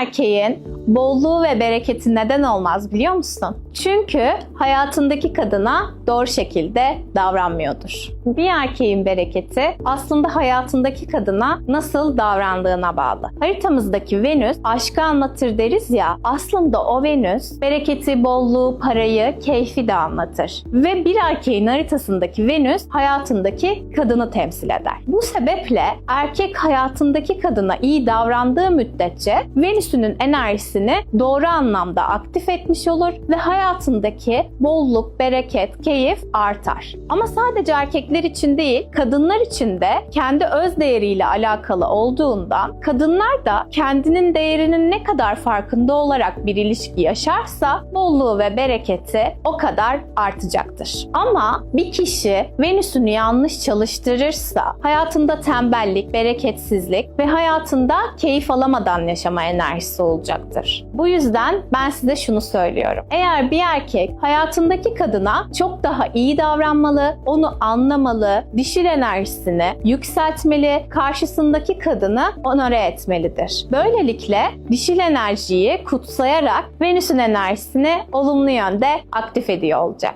erkeğin bolluğu ve bereketi neden olmaz biliyor musun? Çünkü hayatındaki kadına doğru şekilde davranmıyordur. Bir erkeğin bereketi aslında hayatındaki kadına nasıl davrandığına bağlı. Haritamızdaki Venüs aşkı anlatır deriz ya aslında o Venüs bereketi, bolluğu, parayı, keyfi de anlatır. Ve bir erkeğin haritasındaki Venüs hayatındaki kadını temsil eder. Bu sebeple erkek hayatındaki kadına iyi davrandığı müddetçe Venüs'ünün enerjisini doğru anlamda aktif etmiş olur ve hayatındaki bolluk, bereket, keyif artar. Ama sadece erkekler için değil, kadınlar için de kendi öz değeriyle alakalı olduğundan kadınlar da kendinin değerinin ne kadar farkında olarak bir ilişki yaşarsa bolluğu ve bereketi o kadar artacaktır. Ama bir kişi Venüs'ünü yanlış çalıştırırsa hayatında tembellik, bereketsizlik ve hayatında keyif alamadan yaşama enerjisi olacaktır. Bu yüzden ben size şunu söylüyorum. Eğer bir erkek hayatındaki kadına çok daha iyi davranmalı, onu anlamalı, dişil enerjisini yükseltmeli, karşısındaki kadını onore etmelidir. Böylelikle dişil enerjiyi kutsayarak Venüs'ün enerjisini olumlu yönde aktif ediyor olacak.